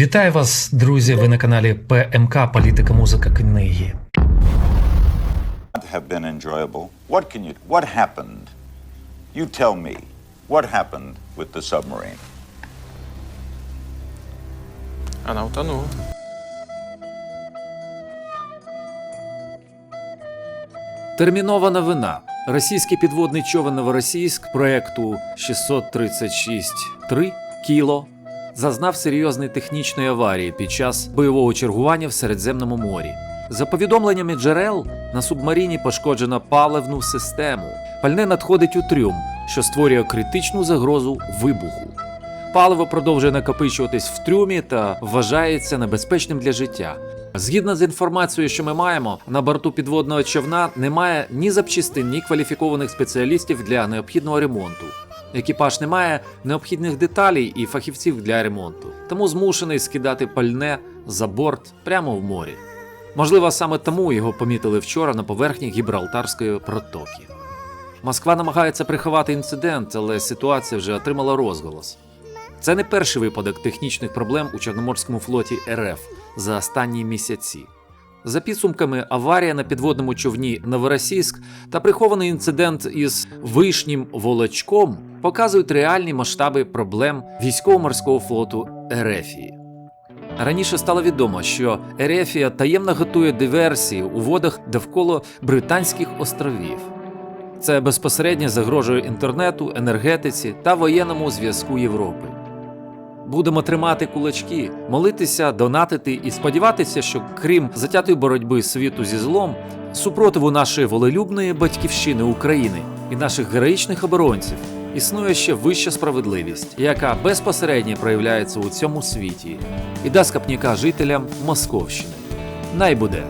Вітаю вас, друзі! Ви на каналі ПМК Політика, музика, книги. have been enjoyable. What can you what happened? You tell me. What happened with the submarine? Она утонула. Термінова новина. Російський підводний човен Новоросійськ проекту 636-3 Кіло зазнав серйозної технічної аварії під час бойового чергування в Середземному морі. За повідомленнями джерел, на субмаріні пошкоджено паливну систему. Пальне надходить у трюм, що створює критичну загрозу вибуху. Паливо продовжує накопичуватись в трюмі та вважається небезпечним для життя. Згідно з інформацією, що ми маємо, на борту підводного човна немає ні запчастин, ні кваліфікованих спеціалістів для необхідного ремонту. Екіпаж не має необхідних деталей і фахівців для ремонту, тому змушений скидати пальне за борт прямо в морі. Можливо, саме тому його помітили вчора на поверхні Гібралтарської протоки. Москва намагається приховати інцидент, але ситуація вже отримала розголос. Це не перший випадок технічних проблем у Чорноморському флоті РФ за останні місяці. За підсумками, аварія на підводному човні Новоросійськ та прихований інцидент із вишнім волочком показують реальні масштаби проблем військово-морського флоту Ерефії. Раніше стало відомо, що Ерефія таємно готує диверсії у водах довкола Британських островів. Це безпосередньо загрожує інтернету, енергетиці та воєнному зв'язку Європи. Будемо тримати кулачки, молитися, донатити і сподіватися, що крім затятої боротьби світу зі злом, супротиву нашої волелюбної батьківщини України і наших героїчних оборонців існує ще вища справедливість, яка безпосередньо проявляється у цьому світі і дасть капніка жителям Московщини. Най буде!